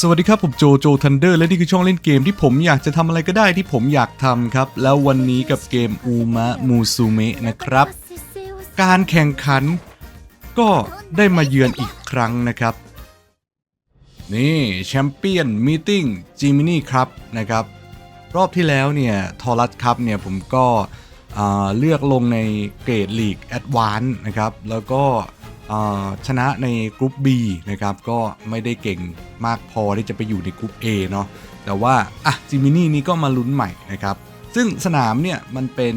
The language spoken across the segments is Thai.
สวัสดีครับ ผมโจโจทันเดอร์และนี่คือช่องเล่นเกมที่ผมอยากจะทำอะไรก็ได้ที่ผมอยากทำครับ แล้ววันนี้กับเกมอูมะมูซูเมะนะครับ การแข่งขันก็ได้มาเยือนอีกครั้งนะครับ นี่แชมเปี้ยนมีติ้งจิมินี่ครับนะครับ รอบที่แล้วเนี่ยทอรัสครับเนี่ยผมก็เลือกลงในเกรดลีกแอดวานซ์นะครับ แล้วก็ชนะในกรุ๊ป B นะครับ ก็ไม่ได้เก่ง มากพอที่จะไปอยู่ในกรุ๊ป A เนาะแต่ว่าอะจิมินี่นี่ก็มาลุ้นใหม่นะครับซึ่งสนามเนี่ยมันเป็น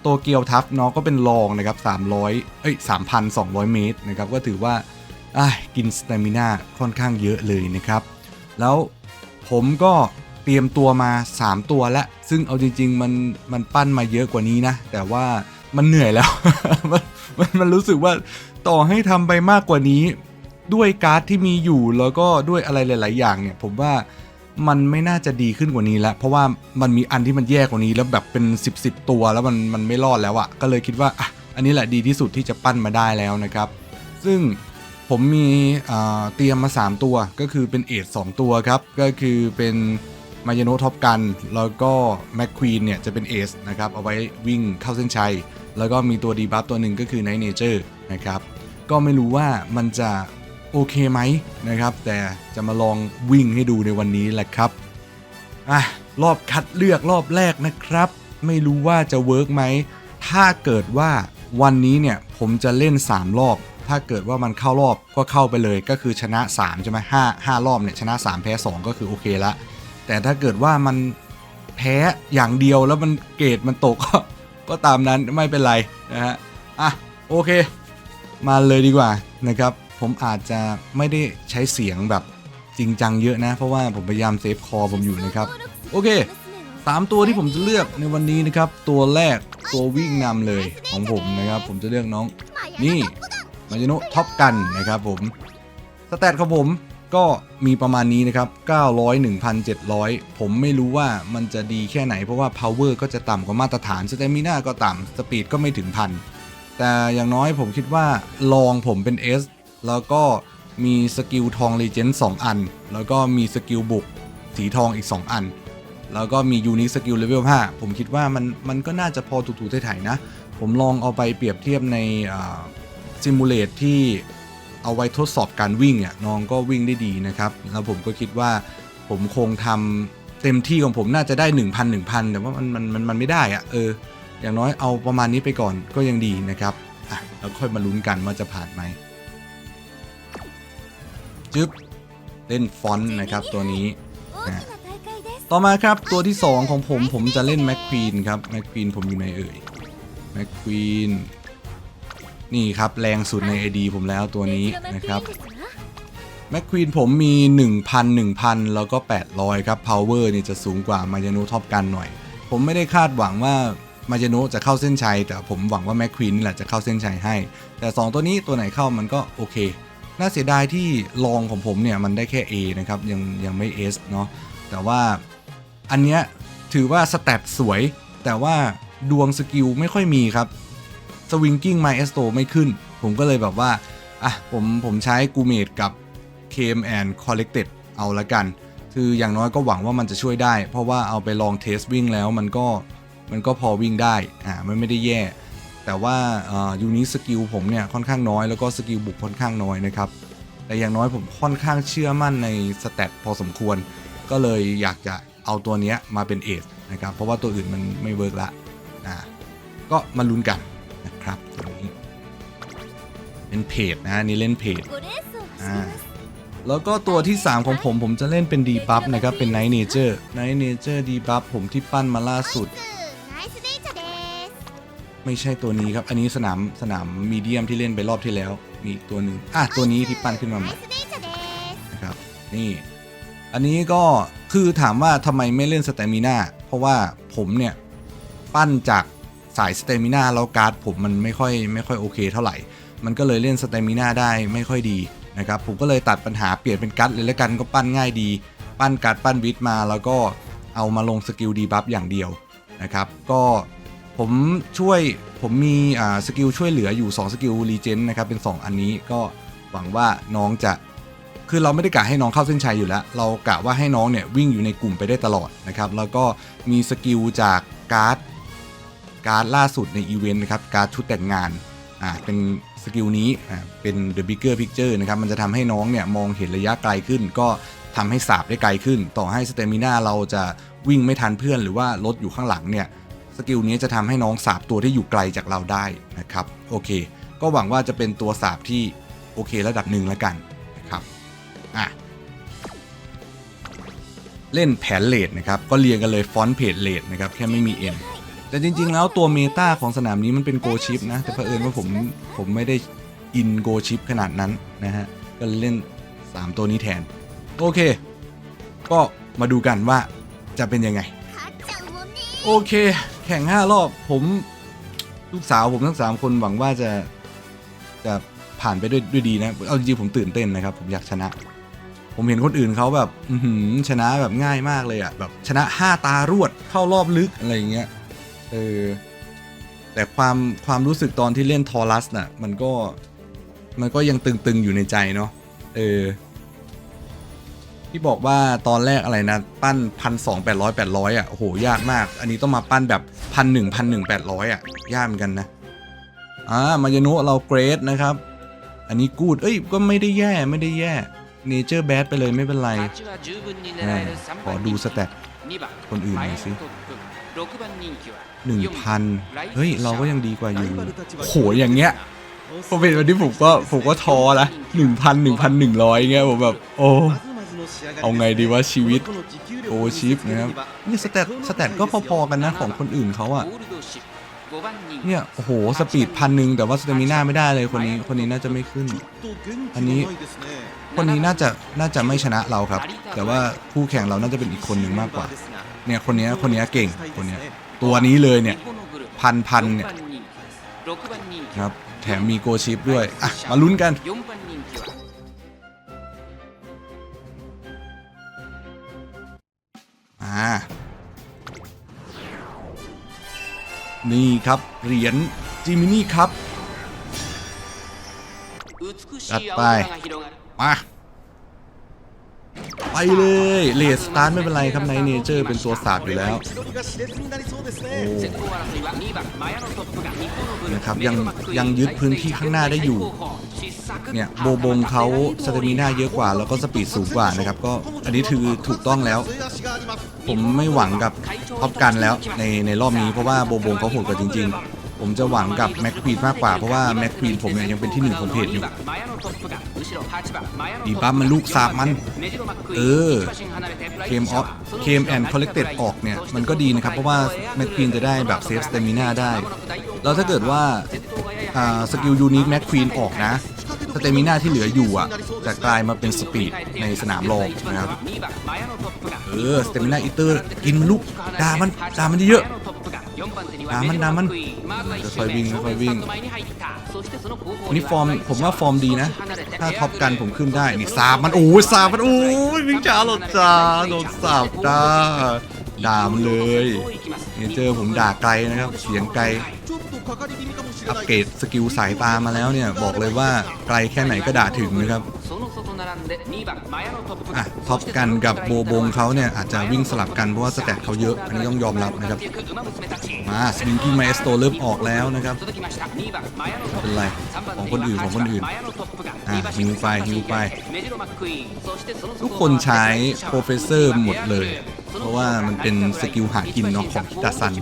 โตเกียวทัฟเนาะก็เป็นรองนะครับ300เอ้ย3,200 เมตรนะครับก็ถือว่าอะกินสเตมิน่าค่อนข้างเยอะเลยนะครับ แล้วผมก็เตรียมตัวมา 3 ตัวแล้ว ซึ่งเอาจริง ๆ มันมันปั้นมาเยอะกว่านี้นะ แต่ว่ามันเหนื่อยแล้ว มันมันรู้สึกว่าต่อให้ทำไปมากกว่านี้ ด้วยการ์ดที่มีอยู่แล้วก็ด้วยอะไรหลาย ๆ อย่างเนี่ย ผมว่ามันไม่น่าจะดีขึ้นกว่านี้แล้ว เพราะว่ามันมีอันที่มันแย่กว่านี้แล้วแบบเป็น 10บสตัวแล้วมันมันไม่รอดแล้วอะก็เลยคิดว่าอะอันนี้แหละดีที่สุดที่จะปั้นมาได้แล้วนะครับ ซึ่งผมมีเตรียมมา 3 ตัวก็คือเป็นเอท2ตัวครับ ก็คือเป็นมายโนท็อปกันแล้วก็แมคควีนเนี่ยจะเป็นเอสนะครับเอาไว้วิ่งเข้าเส้นชัย แล้วก็มีตัวดีบัฟตัวหนึ่งก็คือไนเนเจอร์นะครับก็ไม่รู้ว่ามันจะ โอเคไหมนะครับ แต่จะมาลองวิ่งให้ดูในวันนี้แหละครับอะรอบคัดเลือกรอบแรกนะครับ ไม่รู้ว่าจะเวิร์กไหมถ้าเกิดว่าวันนี้เนี่ยผมจะเล่น 3 รอบ ถ้าเกิดว่ามันเข้ารอบก็เข้าไปเลยก็คือชนะ3ใช่ไหมห้าห้ารอบเนี่ยชนะ 3 แพ้ 2 ก็คือโอเคละแต่ถ้าเกิดว่ามันแพ้อย่างเดียวแล้วมันเกรดมันตกก็ก็ตามนั้นไม่เป็นไรนะฮะอะโอเค มาเลยดีกว่านะครับ ผมอาจจะไม่ได้ใช้เสียงแบบจริงจังเยอะนะ เพราะว่าผมพยายามเซฟคอผมอยู่นะครับ โอเคสามตัวที่ผมจะเลือกในวันนี้นะครับ ตัวแรกตัววิ่งนำเลยของผมนะครับ ผมจะเลือกน้อง นี่มาจโนะท็อปกันนะครับผมสแตทของผมก็มีประมาณนี้นะครับ 900 1,700 ผมไม่รู้ว่ามันจะดีแค่ไหน เพราะว่า power ก็จะต่ำกว่ามาตรฐาน stamina ก็ต่ำ speed ก็ไม่ถึงพันแต่อย่างน้อยผมคิดว่าลองผมเป็น S แล้วก็มีสกิลทองเลเจนด์2อัน แล้วก็มีสกิลบุกสีทองอีก 2 อัน แล้วก็มียูนิคสกิลเลเวล5ผมคิดว่ามันมันก็น่าจะพอถูๆไถ่ๆนะ ผมลองเอาไปเปรียบเทียบในซิมูเลตที่เอาไว้ทดสอบการวิ่งอะน้องก็วิ่งได้ดีนะครับ แล้วผมก็คิดว่าผมคงทำเต็มที่ของผมน่าจะได้ 1,000 1,000 แต่ว่ามันมันมันมันไม่ได้อะเออ อย่างน้อยเอาประมาณนี้ไปก่อนก็ยังดีนะครับอะแล้วค่อยมาลุ้นกันว่าจะผ่านไหม จึ๊บเล่นฟอนต์นะครับตัวนี้ต่อมาครับตัวที่ 2 ของผมผมจะเล่นแม็กควีนครับแม็กควีนผมอยู่ในเอ่ยแม็กควีนนี่ครับแรงสุดใน AD ผมแล้วตัวนี้นะครับแม็กควีนผมมี 1,000 1,000 แล้วก็ 800 ครับ power นี่จะสูงกว่ามายานุท็อปกันหน่อย ผมไม่ได้คาดหวังว่ามายานุจะเข้าเส้นชัย แต่ผมหวังว่าแม็กควีนนี่แหละจะเข้าเส้นชัยให้ แต่ 2 ตัวนี้ตัวไหนเข้ามันก็โอเค น่าเสียดายที่ลองของผมเนี่ยมันได้แค่ A นะครับยังยังไม่ S เนาะแต่ว่าอันเนี้ยถือว่าสแตทสวย แต่ว่าดวงสกิลไม่ค่อยมีครับสวิงกิ้งไมเอสโตไม่ขึ้น ผมก็เลยแบบว่าอะผมผมใช้กูเมดกับ KM and Collected เอาละกัน คืออย่างน้อยก็หวังว่ามันจะช่วยได้ เพราะว่าเอาไปลองเทสวิ่งแล้วมันก็มันก็พอวิ่งได้อ่ามันไม่ได้แย่ แต่ว่ายูนิสกิลผมเนี่ยค่อนข้างน้อยแล้วก็สกิลบุกค่อนข้างน้อยนะครับ แต่อย่างน้อยผมค่อนข้างเชื่อมั่นในสเตตพอสมควร ก็เลยอยากจะเอาตัวนี้มาเป็นเอสนะครับ เพราะว่าตัวอื่นมันไม่เวิร์กละอ่าก็มาลุ้นกันนะครับตัวนี้เป็นเพจนะนนี่เล่นเพจอ่าแล้วก็ตัวที่ 3 ของผมผมจะเล่นเป็นดีบัฟนะครับ เป็นไนท์เนเจอร์ไนท์เนเจอร์ดีบัฟผมที่ปั้นมาล่าสุด ไม่ใช่ตัวนี้ครับ อันนี้สนามสนามมีเดียมที่เล่นไปรอบที่แล้ว มีอีกตัวหนึ่งอะตัวนี้ที่ปั้นขึ้นมาใหม่นะครับ นี่ อันนี้ก็คือถามว่าทำไมไม่เล่นสเตมิน่าเพราะว่าผมเนี่ย ปั้นจากสายสเตมิน่าแล้วการ์ดผมมันไม่ค่อยไม่ค่อยโอเคเท่าไหร่ มันก็เลยเล่นสเตมิน่าได้ไม่ค่อยดีนะครับผมก็เลยตัดปัญหาเปลี่ยนเป็นการ์ดเลยแล้วกันก็ปั้นง่ายดี ปั้นการ์ดปั้นวิทมาแล้วก็เอามาลงสกิลดีบัฟอย่างเดียวนะครับ ก็ ผมช่วยผมมีอ่าสกิลช่วยเหลืออยู่ 2 สกิลรีเจนนะครับ เป็น 2 อันนี้ก็หวังว่าน้องจะคือเราไม่ได้กะให้น้องเข้าเส้นชัยอยู่แล้ว เรากะว่าให้น้องเนี่ยวิ่งอยู่ในกลุ่มไปได้ตลอดนะครับ แล้วก็มีสกิลจากการ์ดการ์ดล่าสุดในอีเวนต์นะครับการ์ดชุดแต่งงานอ่าเป็นสกิลนี้อ่าเป็น the bigger picture นะครับมันจะทำให้น้องเนี่ยมองเห็นระยะไกลขึ้น ก็ทำให้สาบได้ไกลขึ้น ต่อให้สเตมิน่าเราจะวิ่งไม่ทันเพื่อนหรือว่ารถอยู่ข้างหลังเนี่ย สกิลนี้จะทำให้น้องสาบตัวที่อยู่ไกลจากเราได้นะครับโอเค ก็หวังว่าจะเป็นตัวสาบที่โอเคระดับหนึ่งแล้วกันนะครับอะเล่นแผนเลดนะครับก็เรียงกันเลยฟอนต์เพจเลดนะครับแค่ไม่มีเอ็นแต่จริง ๆ แล้วตัวเมตาของสนามนี้มันเป็นโกชิปนะ แต่เผอิญว่าผมผมไม่ได้อินโกชิปขนาดนั้นนะฮะก็เลยเล่น 3 ตัวนี้แทน โอเค ก็มาดูกันว่าจะเป็นยังไง โอเค แข่ง5รอบผมลูกสาวผมทั้ง3คนหวังว่าจะจะผ่านไปด้วยด้วยดีนะ เอาจริงๆผมตื่นเต้นนะครับ ผมอยากชนะ ผมเห็นคนอื่นเขาแบบอชนะแบบง่ายมากเลยอะ่ะแบบชนะ5ตารวดเข้ารอบลึกอะไรอย่างเงี้ยเออแต่ความความรู้สึกตอนที่เล่นทอรัสน่ะ มันก็มันก็ยังตึงๆอยู่ในใจเนาะเออ ที่บอกว่าตอนแรกอะไรนะปั้นพันสองแปดร้อยแปดร้อยอะโอ้โหยากมาก อันนี้ต้องมาปั้นแบบพันหนึ่งพันหนึ่งแปดร้อยอะยากเหมือนกันนะอ่ามายานุเราเกรดนะครับ อันนี้กูดเอ้ยก็ไม่ได้แย่ไม่ได้แย่เนเจอร์แบดไปเลยไม่เป็นไรอ่าขขออดูดูสสแตแตททคคนนอื่อื่นนหหน่น่ออยยสิสิหนึ่งพันเฮ้เฮ้ยยเราเราก็ก็ยัยังงดีดีกกว่าว่าออยู่ยู่โหอย่างเงี้ยพอเป็นวันนี้ผมก็ผมก็ท้อละหนึ่งพันหนึ่งพันหนึ่งร้อยเงี้ยผมแบบ โอ้ เอาไงดีว่าชีวิตโอชิชิปนะครับนี่สแตทสแตทก็พอๆกันนะของคนอื่นเขาอะเนี่ยโอ้โหสปีดพันหนึ่งแต่ว่าสเตมิน่าไม่ได้เลยคนนี้คนนี้น่าจะไม่ขึ้น อันนี้คนนี้น่าจะน่าจะไม่ชนะเราครับ แต่ว่าคู่แข่งเราน่าจะเป็นอีกคนหนึ่งมากกว่า เนี่ยคนนี้คนนี้เก่งคนนี้ตัวนี้เลยเนี่ยพันพันเนี่ยครับแถมมีโกชิปด้วยอะมาลุ้นกัน นี่ครับ เหรียญจิมินี่ครับจัดไป มา ไปเลยเลสตาร์ไม่เป็นไรครับในเนเจอร์เป็นตัวศาสตร์อยู่แล้วนะครับยังยังยึดพื้นที่ข้างหน้าได้อยู่ เนี่ยโบบงเขาสเตมิน่าเยอะกว่า แล้วก็สปีดสูงกว่านะครับบก็อันนี้ถือถูกต้องแล้ว ผมไม่หวังกับท็อปกันแล้วในในรอบนี้เพราะว่าโบบงเขาโหดกว่าจริง ๆ ผมจะหวังกับแม็กควีนมากกว่า เพราะว่าแม็กควีนผมเนี่ยยังเป็นที่หนึ่งของเพจอยู่ดีบัฟมันลูกสาบมัน เอเอออเคเคมมออออฟฟเคเคมมแอแอนนคคออลลเลเลกกเต็เต็ดดออออกกเนี่เนี่ยยมัมันนก็ก็ดีดีนะนะคครัรับบเพเพราะราะว่าว่าแม็กควีนจะได้แบบเซฟสเตมิน่าได้ แล้วถ้าเกิดว่าอ่าสกิลยูนิคแม็กควีนออกนะสเตมิน่าที่เหลืออยู่อะจะกลายมาเป็นสปีดในสนามรองนะครับ เออสเตมิน่าอีเตอร์กินมันลูกด่ามันด่ามันเยอะ ด่ามันด่ามันค่อยๆวิ่งค่อยๆวิ่งนี่นี่ฟฟออร์ร์มมผผมมว่าว่าฟฟออร์ร์มมดีดีนะนะ ถ้าถ้าท็ท็ออปปกักันนผผมมขึ้ขึ้นนได้ได้นี่นี่สาบมันโอ้ยสาบมันโอ้ยวิ่งจ้าหลดจ้าโดนสาบจ้าด่ามันเลยเนี่ยเจอผมด่าไกลนะครับ เสียงไกลอัปเกรดสกิลสายตามาแล้วเนี่ย บอกเลยว่าไกลแค่ไหนก็ด่าถึงนะครับ อะท็อปกันกับโบบงเขาเนี่ย อาจจะวิ่งสลับกันเพราะว่าสแตทเขาเยอะ อันนี้ต้องยอมรับนะครับ มาสวิงกิ้มาเอสโตเริ่มออกแล้วนะครับไม่เป็นไรของคนอื่นของคนอื่นอะฮิวไปฮิวไป ทุกคนใช้โปรเฟสเซอร์หมดเลย เพราะว่ามันเป็นสกิลหากินเนาะของคิตาซัน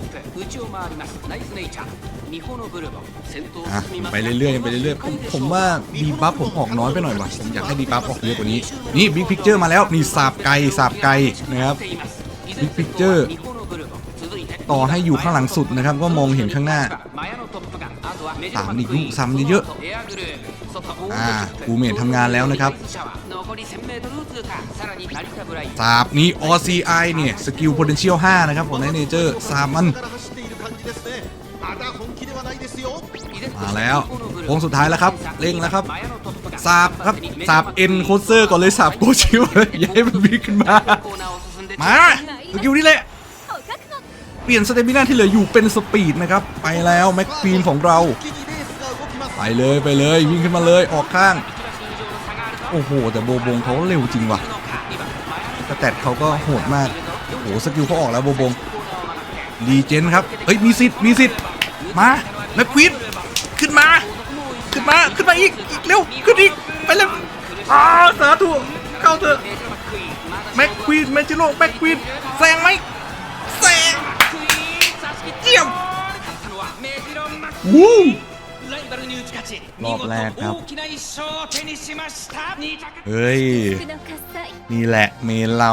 ไปเรื่อยๆไปเรื่อยๆผมผมว่าดีบัฟผมออกน้อยไปหน่อยว่ะผมอยากให้ดีบัฟออกเยอะกว่านี้ นี่บิ๊กพิกเจอร์มาแล้วนี่สาบไก่สาบไก่นะครับบิ๊กพิกเจอร์ต่อให้อยู่ข้างหลังสุดนะครับ ก็มองเห็นข้างหน้าสามอีกลูกซ้ำเยอะอ่ากูเมททำงานแล้วนะครับสาบนี้ OCI เนี่ยสกิลโ potential 5 นะครับของายเนเจอร์สามมัน มาแล้วโค้งสุดท้ายแล้วครับเร่งแล้วครับสาบครับสาบเอ็นโคเซอร์ก่อนเลยสาบโกชิวย่าให้มันบีขึ้นมา มาสกิลนี่แหละเปลี่ยนสเตมิน่าที่เหลืออยู่เป็นสปีดนะครับ ไปแล้วแม็กฟีนของเรา ไปเลยไปเลยวิ่งขึ้นมาเลยออกข้าง โอ้โห แต่โบบงเขาเร็วจริงว่ะแต่แตดเขาก็โหดมาก โอ้โหสกิลเขาออกแล้วโบบงดีเจนครับ เฮ้ยมีสิทธิ์มีสิทธิ์ มาแม็กควีนขึ้นมา ขึ้นมา ขึ้นมาอีกอีกเร็ว ขึ้นอีก ไปเร็วอ๋อสาธุเข้าเถอะแม็กควีนแมจิโร่แม็กควีนแซงไหมแซงเยี่ยมวู้รอบแรกครับ เฮ้ย นี่แหละเมนเรา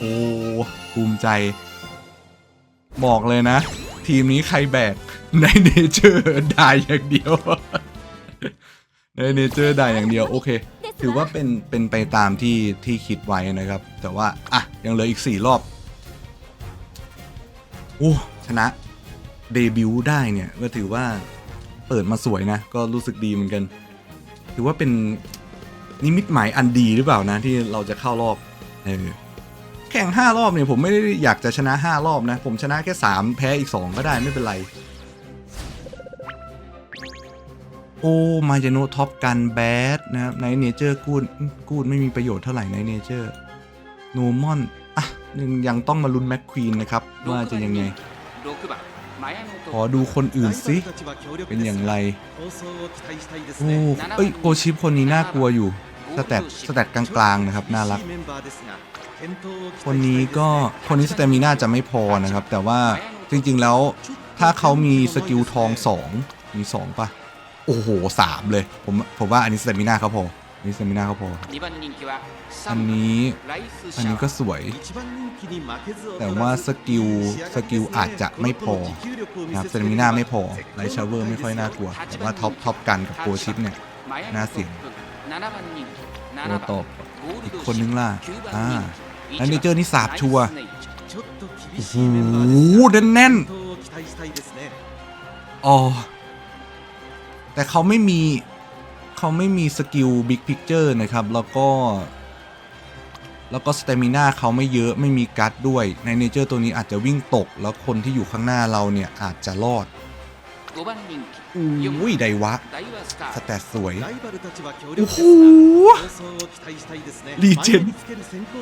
โอ้ ภูมิใจ บอกเลยนะ ทีมนี้ใครแบกในเนเจอร์ได้อย่างเดียวในเนเจอร์ได้อย่างเดียวโอเค ถือว่าเป็นเป็นไปตามที่ที่คิดไว้นะครับ แต่ว่า อะ ยังเหลืออีก 4 รอบโอ้ชนะเดบิวต์ได้เนี่ยก็ถือว่าเปิดมาสวยนะ ก็รู้สึกดีเหมือนกัน ถือว่าเป็นนิมิตหมายอันดีหรือเปล่านะ ที่เราจะเข้ารอบเออ แข่ง 5 รอบเนี่ยผมไม่ได้อยากจะชนะ 5 รอบนะ ผมชนะแค่ 3 แพ้อีก 2 ก็ได้ไม่เป็นไร โอ้มาเจโนท็อปกันแบดนะครับในเนเจอร์กูดกูดไม่มีประโยชน์เท่าไหร่ในเนเจอร์โนมอนอะยังต้องมาลุ้นแม็กควีนนะครับ ว่าจะยังไง ขอดูคนอื่นสิเป็นอย่างไร โอ้เอ้ยโกชิปคนนี้น่ากลัวอยู่สแตทสแตทกลางๆนะครับ น่ารัก คนนี้ก็คนนี้สเตมิน่าจะไม่พอนะครับ แต่ว่าจริงๆแล้วถ้าเขามีสกิลทอง 2 มี 2ป่ะ โอ้โหสามเลย ผมผมว่าอันนี้สเตมิน่าเขาพออันนี้สเตมิน่าเขาพออันนี้อันนี้ก็สวย แต่ว่าสกิลสกิลอาจจะไม่พอนะครับสเตมิน่าไม่พอไลชาเวอร์ไม่ค่อยน่ากลัว แต่ว่าท็อปท็อปกันกับโกชิปเนี่ยน่าเสี่ยงตัวตบอีกคนนึงล่ะอ่า แล้เนเจอร์นี่สาบชัวโอ้โหแน่นแน่นอ๋อ แต่เขาไม่มีเขาไม่มีสกิลบิ๊กพิกเจอร์นะครับ แล้วก็ แล้วก็สเตมิน่าเขาไม่เยอะไม่มีการ์ดด้วย ในเนเจอร์ตัวนี้อาจจะวิ่งตก แล้วคนที่อยู่ข้างหน้าเราเนี่ยอาจจะรอด อุ้ยไดวะ สแต่สวย โอ้โหรีเจน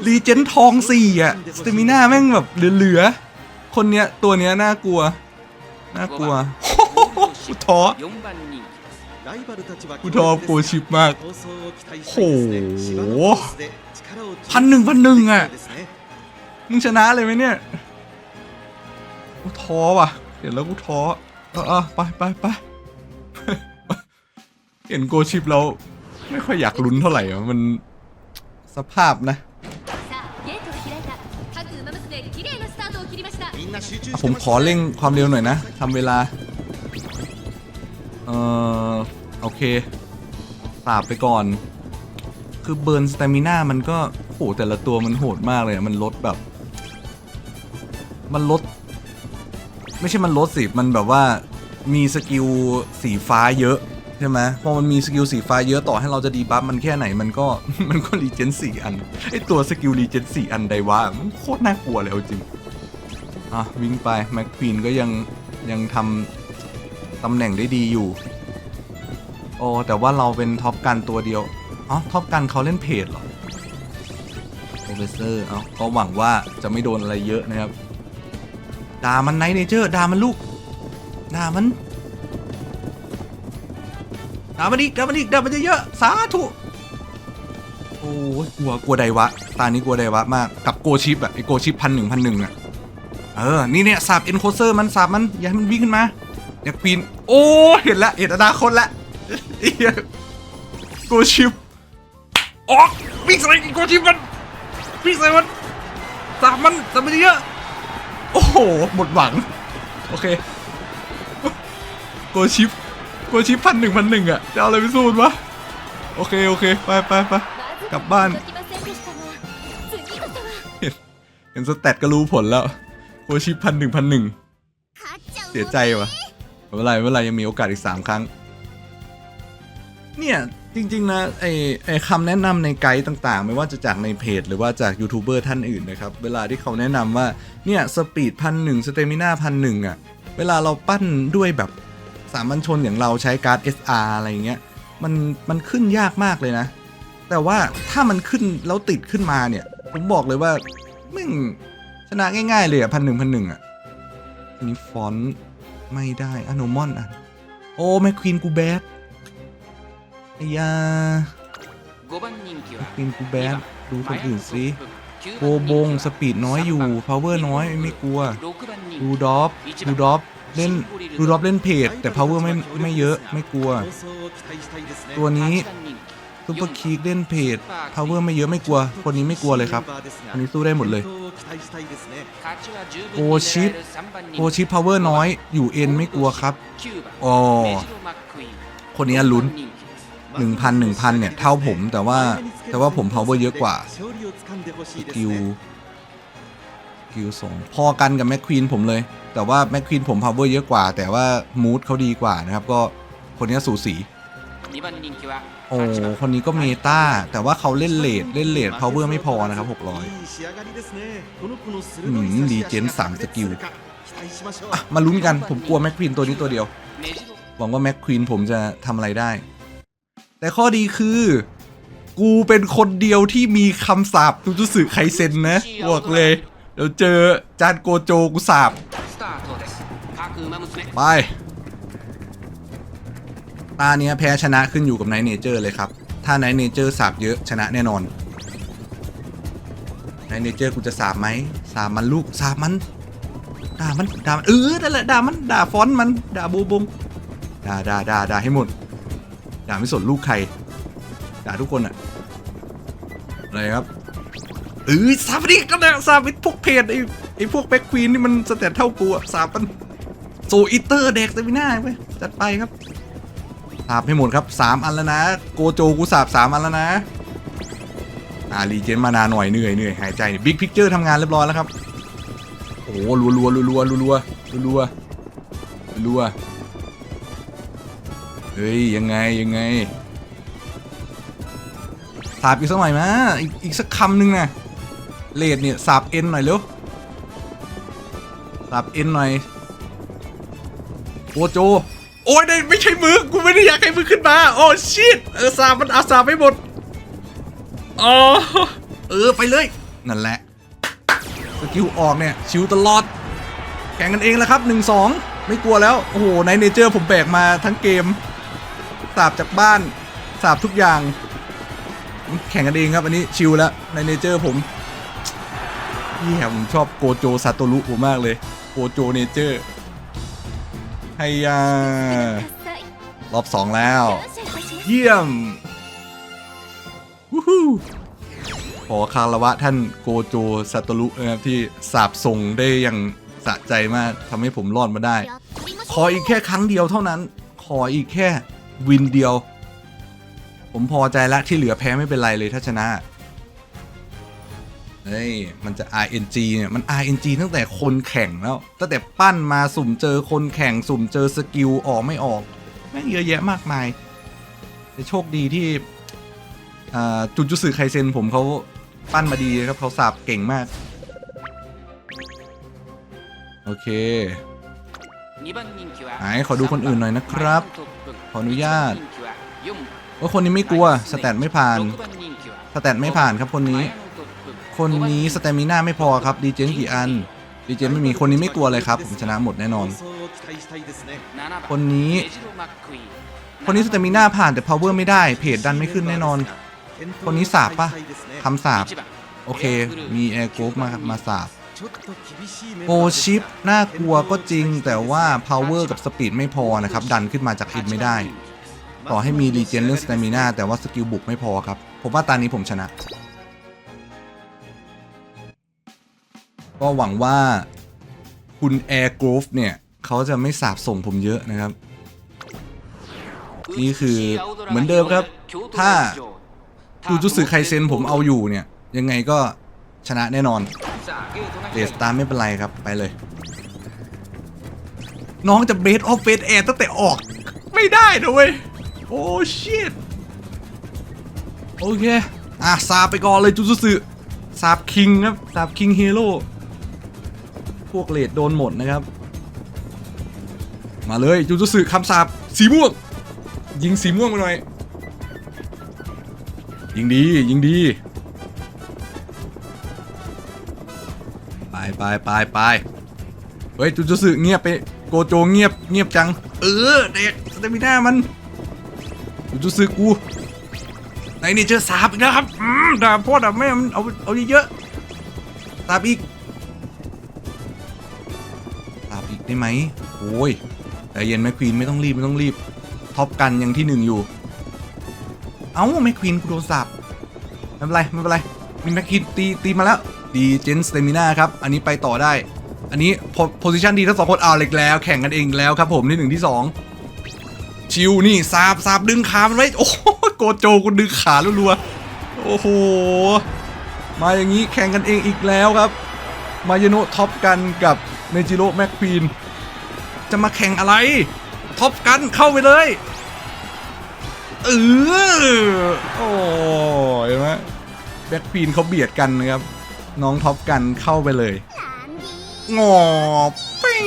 รีเจนทองสี่อะสเตมิน่าแม่งแบบเหลือๆ คนเนี้ย ตัวเนี้ยน่ากลัว น่ากลัวกูท้อกูท้อโปรชิบมากโหพันหนึ่งพันหนึ่งอะมึงชนะเลยไหมเนี่ย กูท้อว่ะ เดี๋ยวแล้วกูท้อเออไปไปไป เห็นโกชิปแล้วไม่ค่อยอยากลุ้นเท่าไหร่มันสภาพนะ ผมขอเร่งความเร็วหน่อยนะทำเวลา เออโอเคปราบไปก่อน คือเบิร์นสเตมิน่ามันก็โหแต่ละตัวมันโหดมากเลยมันลดแบบ มันลด ไม่ใช่มันลดสิ มันแบบว่ามีสกิลสีฟ้าเยอะ ใช่ไหมพอมันมีสกิลสีฟ้าเยอะต่อให้เราจะดีบัฟมันแค่ไหนมันก็มันก็รีเจนสี่อันไอตัวสกิลรีเจนสี่อันใดวะมันโคตรน่ากลัวเลยเอาจริงอะวิ่งไปแม็กควีนก็ยังยังทำตำแหน่งได้ดีอยู่ โอ้แต่ว่าเราเป็นท็อปกันตัวเดียวอ๋อท็อปกันเขาเล่นเพจเหรอโปรเฟสเซอร์เอาก็หวังว่าจะไม่โดนอะไรเยอะนะครับด่ามันไนเนเจอร์ด่ามันลูกด่ามันามันอีกดามันอีกดามันเยอะๆสาธุโอ้ยกลัวกลัวไดวะ ตานี้กลัวไดวะมาก กับโกชิปอะไอโกชิปพันหนึ่งพันหนึ่งอะเออ นี่เนี่ยสาบเอ็นโคเซอร์มันสาบมัน อย่าให้มันวิ่งขึ้นมาอยากปีน โอ้ เห็นละ เห็นอนาคตละโกชิปออกวิ่งใส่โกชิปมันวิ่งใส่มันสาบมันสาบมันเยอะ โอ้โห หมดหวัง โอเค โกชิป กลัชิปพันหนึ่งพันหนึ่งอะ จะเอาอะไรไปสู้วะ โอเค โอเค ไปไปไปกลับบ้าน เห็นสเตทก็รู้ผลแล้วกลัชิปพันหนึ่งพันหนึ่งเสียใจวะเมื่อไรเมื่อไรยังมีโอกาสอีกสามครั้ง เนี่ย จริง ๆ นะ ไอไอคำแนะนำในไกด์ต่างๆ ไม่ว่าจะจากในเพจ หรือว่าจากยูทูบเบอร์ท่านอื่นนะครับ เวลาที่เขาแนะนำว่า เนี่ย สปีดพันหนึ่งสเตมิน่าพันหนึ่งอะ เวลาเราปั้นด้วยแบบ สามัญชนอย่างเราใช้การ์ด SR อะไรเงี้ยมันมันขึ้นยากมากเลยนะ แต่ว่าถ้ามันขึ้นแล้วติดขึ้นมาเนี่ย ผมบอกเลยว่ามึงชนะง่าย ๆ เลยอะพันหนึ่งพันหนึ่งอะอันนี้ฟอนต์ไม่ได้อโนมอนอะ โอ้แมคควีนกูแบดไอ้ยาควีนกูแบดดูคนอื่นสิโกบงสปีดน้อยอยู่พาวเวอร์น้อยไม่กลัวดูดอฟดูดอฟ เล่นรูดอฟเล่นเพจแต่ power ไม่ไม่เยอะไม่กลัว ตัวนี้ซุปเปอร์คีกเล่นเพจ power ไม่เยอะไม่กลัว คนนี้ไม่กลัวเลยครับอันนี้สู้ได้หมดเลยโอชิปโอชิป power น้อยอยู่เอ็นไม่กลัวครับอ๋อคนนี้ลุ้นหนึ่งพันหนึ่งพันเนี่ย เท่าผมแต่ว่าแต่ว่าผม power เยอะกว่าสกิล กิลสองพอกันกับแมคควีนผมเลย แต่ว่าแมคควีนผมพาวเวอร์เยอะกว่า แต่ว่ามูดเขาดีกว่านะครับ ก็คนนี้สูสีโอ้คนนี้ก็เมตาแต่ว่าเขาเล่นเลดเล่นเลดพาวเวอร์ไม่พอนะครับ 600อืมดีเจนสามสกิลมาลุ้นกันผมกลัวแมคควีนตัวนี้ตัวเดียว หวังว่าแมคควีนผมจะทำอะไรได้ แต่ข้อดีคือกูเป็นคนเดียวที่มีคำสาปตุจุสึไคเซนนะบอกเลย เดี๋ยวเจอจานโกโจกูสาบไปตาเนี้ยแพ้ชนะขึ้นอยู่กับไนเนเจอร์เลยครับ ถ้าไนเนเจอร์สาบเยอะชนะแน่นอนไนเนเจอร์กูจะสาบไหมสาบมันลูกสาบมันด่ามันด่าเออนั่นแหละด่ามันด่าฟอนมันด่าบูบงด่าด่าด่าด่าให้หมดด่าไม่สนลูกใครด่าทุกคนอะอะไรครับ เออสาบดิก็ได้สาบพวกเพจไอ้ไอ้พวกแบ็คควีนนี่มันสแตทเท่ากูอะสาบมันโซอิเตอร์เด็กเซมิน่าไปจัดไปครับสาบให้หมดครับสามอันแล้วนะ โกโจกูสาบสามอันแล้วนะอ่ารีเจนมานานหน่อยเหนื่อยเหนื่อยหายใจบิ๊กพิกเจอร์ทำงานเรียบร้อยแล้วครับโอ้โหรัวรัวรัวรัวรัวรัวรัวรัวเฮ้ยยังไงยังไงสาบอีกสักหน่อยมะอีกอีกสักคำหนึ่งนะ เลดเนี่ยสาบเอ็นหน่อยเร็วสาบเอ็นหน่อยโอโจ โอ้ยได้ไม่ใช่มือกูไม่ได้อยากให้มือขึ้นมา โอ้ชิตเออสาบมันอาสาบไปหมดอ๋อเออไปเลย นั่นแหละ สกิลออกเนี่ยชิวตลอด แข่งกันเองแล้วครับ 1-2 ไม่กลัวแล้ว โอ้โหในเนเจอร์ผมแบกมาทั้งเกมสาบจากบ้านสาบทุกอย่าง แข่งกันเองครับอันนี้ชิวแล้วในเนเจอร์ผม พี่ยผมชอบโกโจซาโตรุผมมากเลย โกโจเนเจอร์ไฮยารอบสองแล้ว เยี่ยมวู้ฮู้ขอคารวะท่านโกโจซาโตรุนะครับที่สาบส่งได้อย่างสะใจมากทำให้ผมรอดมาได้ ขออีกแค่ครั้งเดียวเท่านั้น ขออีกแค่วินเดียว ผมพอใจแล้วที่เหลือแพ้ไม่เป็นไรเลยถ้าชนะ เฮ้ย มันจะ RNG เนี่ย มัน RNG ตั้งแต่คนแข่งแล้ว ตั้งแต่ปั้นมาสุ่มเจอคนแข่ง สุ่มเจอสกิลออกไม่ออก แม่งเยอะแยะมากมายโชคดีที่จุดจุสื่อไคเซนผมเขาปั้นมาดีครับเขาสาบเก่งมาก โอเค ไหนขอดูคนอื่นหน่อยนะครับ ขออนุญาตว่าคนนี้ไม่กลัว สแตทไม่ผ่าน สแตทไม่ผ่านครับคนนี้ คนนี้สเตมิน่าไม่พอครับดีเจนกี่อันดีเจไม่มีคนนี้ไม่กลัวเลยครับ ผมชนะหมดแน่นอน คนนี้ คนนี้สเตมิน่าผ่านแต่ power ไม่ได้เพจดันไม่ขึ้นแน่นอน คนนี้สาบปะคำสาบโอเค มีแอร์กรุ๊ปมามาสาบโอชิปน่ากลัวก็จริงแต่ว่า power กับสปีดไม่พอนะครับ ดันขึ้นมาจากอินไม่ได้ ต่อให้มีรีเจนเรื่องสเตมิน่าแต่ว่าสกิลบุกไม่พอครับ ผมว่าตอนนี้ผมชนะ ก็หวังว่าคุณแอร์กรูฟเนี่ย เขาจะไม่สาบส่งผมเยอะนะครับ นี่คือเหมือนเดิมครับ ถ้าจูจุสึไคเซนผมเอาอยู่เนี่ย ยังไงก็ชนะแน่นอนเดสตาไม่เป็นไรครับไปเลย น้องจะเบสออฟเฟสแอร์ตั้งแต่ออก ไม่ได้นะเว้ย โอ้ชิตโอเค อะซาไปก่อนเลยจูจุสึซาบคิงครับซาบคิงเฮโร่ พวกเลดโดนหมดนะครับ มาเลยจูจุสึคำสาบสีม่วง ยิงสีม่วงไปหน่อย ยิงดี ยิงดี ไปไปไปไปเฮ้ยจูจูสึเงียบไปโกโจเงียบเงียบจัง เออเด็กสเตมิน่ามันจูจูสึกูไหนนี่เจอสาบอีกแล้วครับด่าพ่อด่าแม่มันเอาเอาเยอะๆสาบอีก สาบอีกได้ไหมโอ้ยแต่เย็นแมคควีนไม่ต้องรีบไม่ต้องรีบ ท็อปกันยังที่หนึ่งอยู่ เอ้าแมคควีนกูโดนสาบไม่เป็นไรไม่เป็นไรมีแมคควีนตีตีมาแล้ว ดีเจนสเตมิน่าครับ อันนี้ไปต่อได้ อันนี้โพซิชันดีทั้งสองคนเอาเล็กแล้ว แข่งกันเองแล้วครับผมที่หนึ่งที่สองชิวนี่ซาบซาบดึงขามันไว้โอ้โหโกโจกูดึงขารัวๆโอ้โหมาอย่างนี้แข่งกันเองอีกแล้วครับ มายโนะท็อปกันกับ เนจิโร่แม็กควีนจะมาแข่งอะไร ท็อปกันเข้าไปเลย เออโอ้ยเห็นไหมแบ็คควีนเขาเบียดกันนะครับ น้องท็อปกันเข้าไปเลย งอปิ้ง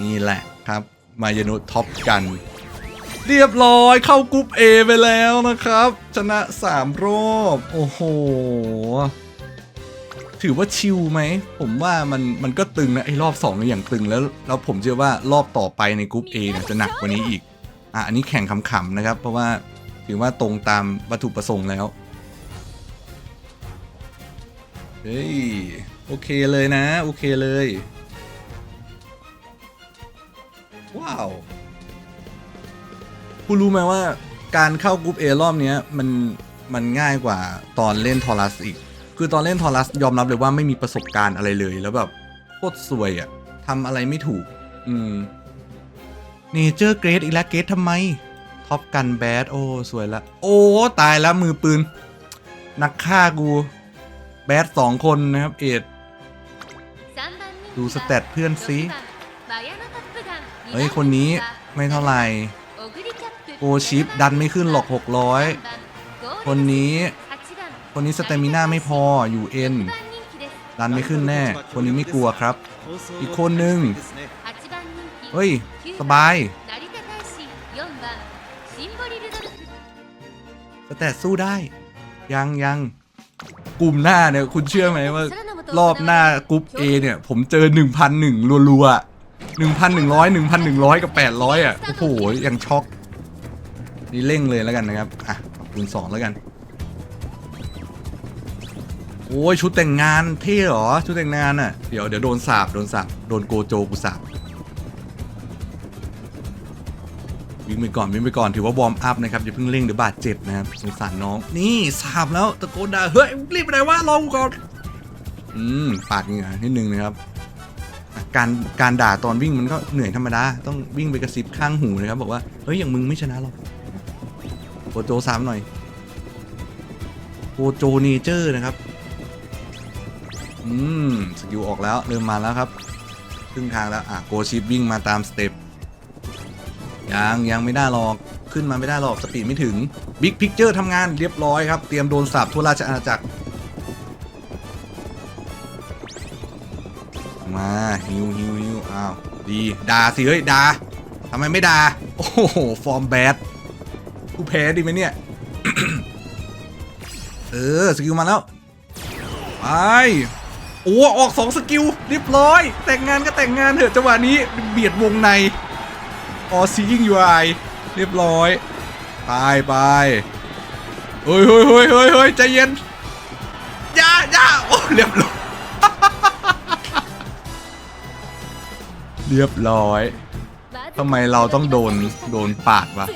นี่แหละครับ มายานุท็อปกัน เรียบร้อยเข้ากรุ๊ป A ไปแล้วนะครับ ชนะ 3 รอบ โอ้โห ถือว่าชิลไหม ผมว่ามันมันก็ตึงนะไอ้รอบ2เนี่ยอย่างตึงแล้วแล้วผมเชื่อว่ารอบต่อไปในกรุ๊ป A เนี่ยจะหนักกว่านี้อีกอะอันนี้แข่งขำๆนะครับ เพราะว่าถือว่าตรงตามวัตถุประสงค์แล้วเฮ้ยโอเคเลยนะ โอเคเลย ว้าวคุณรู้ไหมว่าการเข้ากรุ๊ป A รอบเนี้ยมันมันง่ายกว่าตอนเล่นทอรัสอีก คือตอนเล่นทอรัสยอมรับเลยว่าไม่มีประสบการณ์อะไรเลยแล้วแบบโคตรสวยอะทำอะไรไม่ถูก อืมเนเจอร์เกรดอีกแล้วเกรดทำไมท็อปกันแบดโอ้ สวยละ โอ้ ตายแล้วมือปืน นักฆ่ากู แบดสองคนนะครับ เอ็ดดูสเตตเพื่อนสิเฮ้ย คนนี้ไม่เท่าไหร่โกชิปดันไม่ขึ้นหรอก 600 คนนี้ คนนี้สเตมิน่าไม่พออยู่เอ็นดันไม่ขึ้นแน่ คนนี้ไม่กลัวครับ อีกคนหนึ่งเฮ้ย สบายสแตทสู้ได้ ยังยังกลุ่มหน้าเนี่ย คุณเชื่อไหมว่า รอบหน้ากรุ๊ป A เนี่ย ผมเจอ 1,001รัวๆ1,100 1,100 กับ 800 อะ โอ้โห ยังช็อก นี่เร่งเลยแล้วกันนะครับ อะคูณ2แล้วกัน โอ้ยชุดแต่งงานเท่หรอ ชุดแต่งงานอะ เดี๋ยวเดี๋ยวโดนสาบโดนสาบโดนโกโจกูสาบวิ่งไปก่อนวิ่งไปก่อนถือว่าวอร์มอัพนะครับอย่าเพิ่งเร่งเดี๋ยวบาดเจ็บนะครับสงสารน้องนี่สาบแล้วตะโกนด่าเฮ้ยรีบไปไหนวะรอกูก่อนอืมปาดเหงื่อนิดนึงนะครับการการด่าตอนวิ่งมันก็เหนื่อยธรรมดาต้องวิ่งไปกระซิบข้างหูนะครับบอกว่าเฮ้ยอย่างมึงไม่ชนะหรอกโกโจซ้ำหน่อยโกโจเนเจอร์นะครับ อืมสกิลออกแล้วเริ่มมาแล้วครับครึ่งทางแล้วอะโกชิปวิ่งมาตามสเต็ปยังยังไม่ได้หรอกขึ้นมาไม่ได้หรอกสปีดไม่ถึงบิ๊กพิกเจอร์ทำงานเรียบร้อยครับ เตรียมโดนสาบทั่วราชอาณาจักร มาฮิวฮิวฮิวอ้าวดีด่าสิเฮ้ยด่าทำไมไม่ด่าโอ้โห ฟอร์มแบดกูแพ้ดีไหมเนี่ย เออ สกิลมาแล้ว ไป โอ้ออกสองสกิลเรียบร้อย แต่งงานก็แต่งงานเถอะจังหวะนี้เบียดวงในออซียิงยูไอเรียบร้อยไปไปเฮ้ยเฮ้ยเฮ้ยเฮ้ยเฮ้ยใจเย็นย่าย่าโอ้เรียบร้อยเรียบร้อยทำไมเราต้องโดนโดนปาดวะ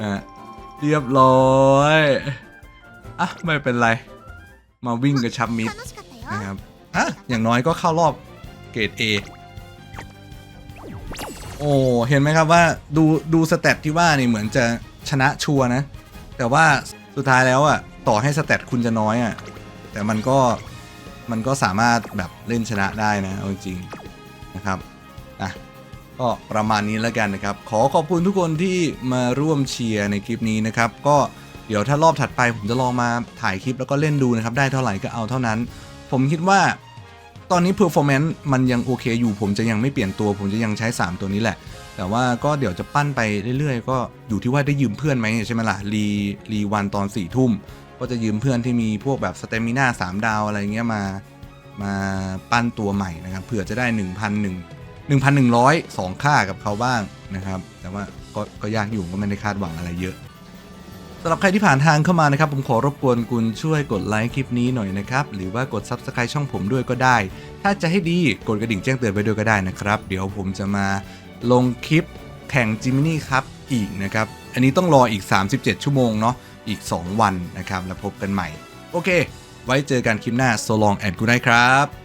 อะเรียบร้อยอะไม่เป็นไร มาวิ่งกระชับมิดนะครับอะอย่างน้อยก็เข้ารอบเกรด A โโอ้เห็นไหมครับว่าดูดูสเตตที่ว่านี่เหมือนจะชนะชัวร์นะ แต่ว่าสุดท้ายแล้วอะต่อให้สเตตคุณจะน้อยอะแต่มันก็มันก็สามารถแบบเล่นชนะได้นะเอาจริงๆนะครับอะก็ประมาณนี้แล้วกันนะครับ ขอขอบคุณทุกคนที่มาร่วมเชียร์ในคลิปนี้นะครับ ก็ เดี๋ยวถ้ารอบถัดไปผมจะลองมาถ่ายคลิปแล้วก็เล่นดูนะครับ ได้เท่าไหร่ก็เอาเท่านั้น ผมคิดว่าตอนนี้ performance มันยังโอเคอยู่ ผมจะยังไม่เปลี่ยนตัว ผมจะยังใช้ 3 ตัวนี้แหละ แต่ว่าก็เดี๋ยวจะปั้นไปเรื่อยๆ ก็อยู่ที่ว่าได้ยืมเพื่อนไหมใช่ไหมล่ะรีรีวันตอน4ี่ทุ่มก็จะยืมเพื่อนที่มีพวกแบบสเตมิน่า3ดาวอะไรเงี้ยมามาปั้นตัวใหม่นะครับเผื่อจะได้1 0 0 1 1,100 2ค่ากับเขาบ้างนะครับ แต่ว่าก็ก็ยากอยู่ก็ไม่ได้คาดหวังอะไรเยอะ สำหรับใครที่ผ่านทางเข้ามานะครับ ผมขอรบกวนคุณช่วยกดไลค์คลิปนี้หน่อยนะครับ หรือว่ากด Subscribe ช่องผมด้วยก็ได้ ถ้าจะให้ดีกดกระดิ่งแจ้งเตือนไปด้วยก็ได้นะครับ เดี๋ยวผมจะมาลงคลิปแข่งจิม i นี่ครับอีกนะครับ อันนี้ต้องรออีก 37 ชั่วโมงเนาะอีก 2 วันนะครับ แล้วพบกันใหม่ โอเค ไว้เจอกันคลิปหน้า so long and good night ครับ